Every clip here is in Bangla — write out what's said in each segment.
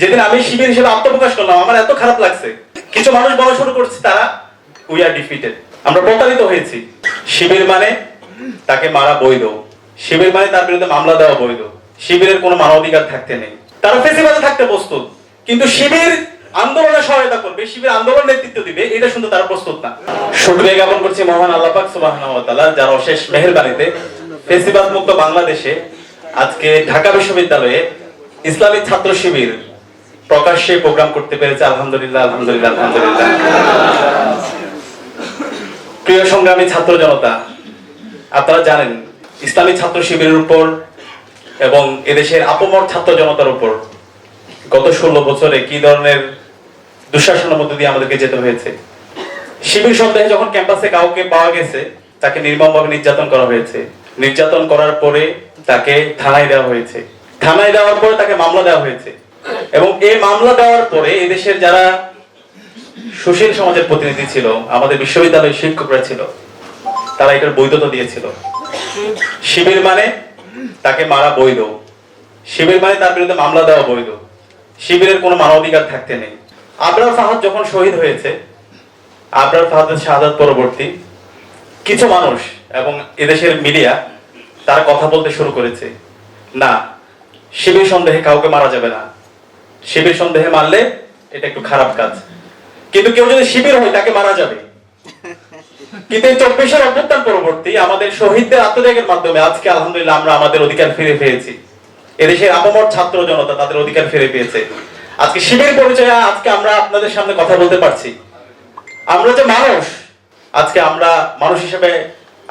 যেদিন আমি শিবির হিসেবে আত্মপ্রকাশ করলাম, আমার এত খারাপ লাগছে। কিছু মানুষ বলা শুরু করছে, তারা উই আর ডিফিটেড আমরা প্রতারিত হয়েছি। শিবির মানে তাকে মারা বৈধ। শিবির মানে তার বিরুদ্ধে মামলা দেওয়া বৈধ। শিবিরের কোনো মানবাধিকার থাকতে নেই। তারা ফেসিবাদে থাকতে প্রস্তুত। কিন্তু শিবির আন্দোলনে সহায়তা করবে, শিবির আন্দোলন নেতৃত্ব দিবে, এটা শুনতে তারা প্রস্তুত না। শুক্রিয়া জ্ঞাপন করছি মহান আল্লাহ পাক সুবহানাহু যার অশেষ মেহেরবানিতে ফেসিবাদ মুক্ত বাংলাদেশে আজকে ঢাকা বিশ্ববিদ্যালয়ে ইসলামী ছাত্র শিবির প্রকাশ্যে প্রোগ্রাম করতে পেরেছে, আলহামদুলিল্লাহ আলহামদুলিল্লাহ আলহামদুলিল্লাহ। প্রিয় সংগ্রামী ছাত্র জনতা, আপনারা জানেন, ইসলামী ছাত্র শিবিরের উপর এবং এদেশের আপমর ছাত্র জনতার উপর গত ষোলো বছরে কি ধরনের দুঃশাসনের মধ্যে দিয়ে আমাদেরকে যেতে হয়েছে? শিবির সন্দেহে যখন ক্যাম্পাসে কাউকে পাওয়া গেছে, তাকে নির্মমভাবে নির্যাতন করা হয়েছে। নির্যাতন করার পরে তাকে থানায় দেওয়া হয়েছে। থানায় দেওয়ার পরে তাকে মামলা দেওয়া হয়েছে। এবং এই মামলা দেওয়ার পরে এদেশের যারা সুশীল সমাজের প্রতিনিধি ছিল, আমাদের বিশ্ববিদ্যালয়ের শিক্ষকরা ছিল, তারা এটার বৈধতা দিয়েছিল। শিবির মানে তাকে মারা বৈধ। শিবির মানে তার বিরুদ্ধে মামলা দেওয়া বৈধ। শিবিরের কোনো মানবাধিকার থাকতে নেই। আবরার ফাহাদ যখন শহীদ হয়েছে, আবরার ফাহাদের শাহাদাত পরবর্তী, কিছু মানুষ এবং এদেশের মিডিয়া তারা কথা বলতে শুরু করেছে, না, শিবির সন্দেহে কাউকে মারা যাবে না। শিবির সন্দেহে মারলে এটা একটু খারাপ কাজ। কিন্তু কেউ যদি শিবির হয় তাকে মারা যাবে। কিন্তু এই চব্বিশের অভ্যুত্থান পরবর্তী আমাদের শহীদদের আত্মত্যাগের মাধ্যমে আজকে আলহামদুলিল্লাহ আমরা আমাদের অধিকার ফিরে পেয়েছি। এদেশের আপমর ছাত্র জনতা তাদের অধিকার ফিরে পেয়েছে। আজকে শিবির পরিচয়ে আজকে আমরা আপনাদের সামনে কথা বলতে পারছি। আমরা যে মানুষ আজকে আমরা মানুষ হিসেবে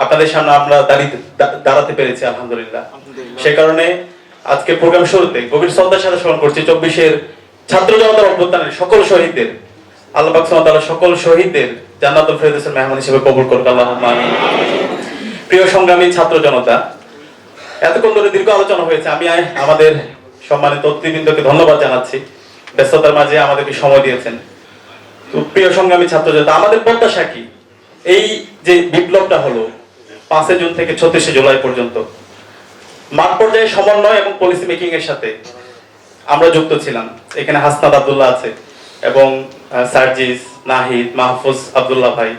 আপনাদের সামনে আমরা দাঁড়িয়ে দাঁড়াতে পেরেছি আলহামদুলিল্লাহ। সে কারণে আজকে প্রোগ্রাম শুরুতে গভীর শ্রদ্ধার সাথে স্মরণ করছি চব্বিশের ছাত্র জনতার অভ্যুত্থানের সকল শহীদদের। আল্লাহ পাক সকল শহীদদের জান্নাতুল ফেরদৌসের মেহমান হিসেবে কবুল করুক আমিন প্রিয় সংগ্রামী ছাত্র জনতা, এতক্ষণ ধরে দীর্ঘ আলোচনা হয়েছে, আমি আমাদের সম্মানিত অতিথিবৃন্দকে ধন্যবাদ জানাচ্ছি। ব্যস্ততার মাঝে আমাদেরকে সময় দিয়েছেন। প্রিয় সংগ্রামী ছাত্র জনতা, আমাদের প্রত্যাশা কি? এই যে বিপ্লবটা হলো পাঁচে জুন থেকে ছত্রিশে জুলাই পর্যন্ত মাঠ পর্যায়ে সমন্বয় এবং পলিসি মেকিং এর সাথে আমরা যুক্ত ছিলাম। এখানে হাসনাদ আব্দুল্লাহ আছে এবং সার্জিস, নাহিদ, মাহফুজ আব্দুল্লাহ ভাই,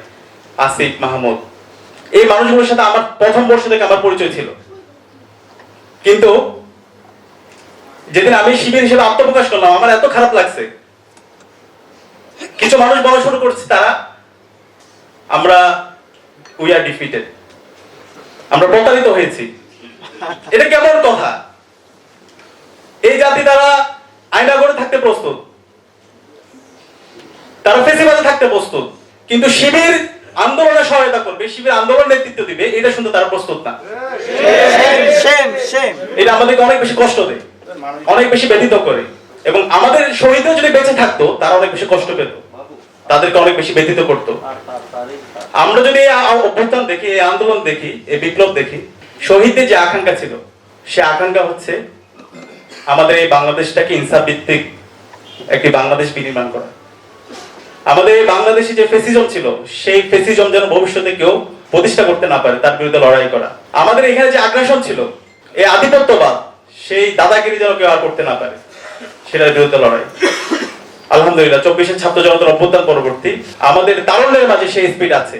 আসিফ মাহমুদ। এই মানুষগুলোর সাথে আমার প্রথম বর্ষ থেকে আমার পরিচয় ছিল। কিন্তু যেদিন আমি শিবির হিসেবে আত্মপ্রকাশ করলাম, আমার এত খারাপ লাগছে। কিছু মানুষ বলা শুরু করছে তারা, আমরা উই আর ডিফিটেড আমরা প্রতারিত হয়েছি। এটা কেমন কথা? এই জাতি তারা আয়না করে থাকতে প্রস্তুত। তারা ফেসিবাদে থাকতে প্রস্তুত। কিন্তু শিবির আন্দোলনে সহায়তা করবে শিবির আন্দোলন নেতৃত্ব দিবে এটা শুনতে তারা প্রস্তুত না। এটা আমাদেরকে অনেক বেশি কষ্ট দেয় অনেক বেশি ব্যথিত করে। এবং আমাদের শহীদও যদি বেঁচে থাকতো তারা অনেক বেশি কষ্ট পেত। তাদেরকে অনেক বেশি ব্যথিত করতো। আমরা যদি অভ্যুত্থান দেখি এই আন্দোলন দেখি এই বিপ্লব দেখি শহীদদের যে আকাঙ্ক্ষা ছিল, সে আকাঙ্ক্ষা হচ্ছে আমাদের এই বাংলাদেশটাকে ইনসাফ ভিত্তিক একটি বাংলাদেশ বিনির্মাণ করা। আমাদের এই বাংলাদেশে যে ফেসিজম ছিল, সেই ফেসিজম যেন ভবিষ্যতে কেউ প্রতিষ্ঠা করতে না পারে, তার বিরুদ্ধে লড়াই করা। আমাদের এখানে যে আগ্রাসন ছিল, এই আধিপত্যবাদ, সেই দাদাগিরি যেন কেউ আর করতে না পারে, সেটার বিরুদ্ধে লড়াই। আলহামদুলিল্লাহ, চব্বিশের ছাত্র জনতার অভ্যুত্থান পরবর্তী, আমাদের তারুণ্যের মাঝে সেই স্পিড আছে।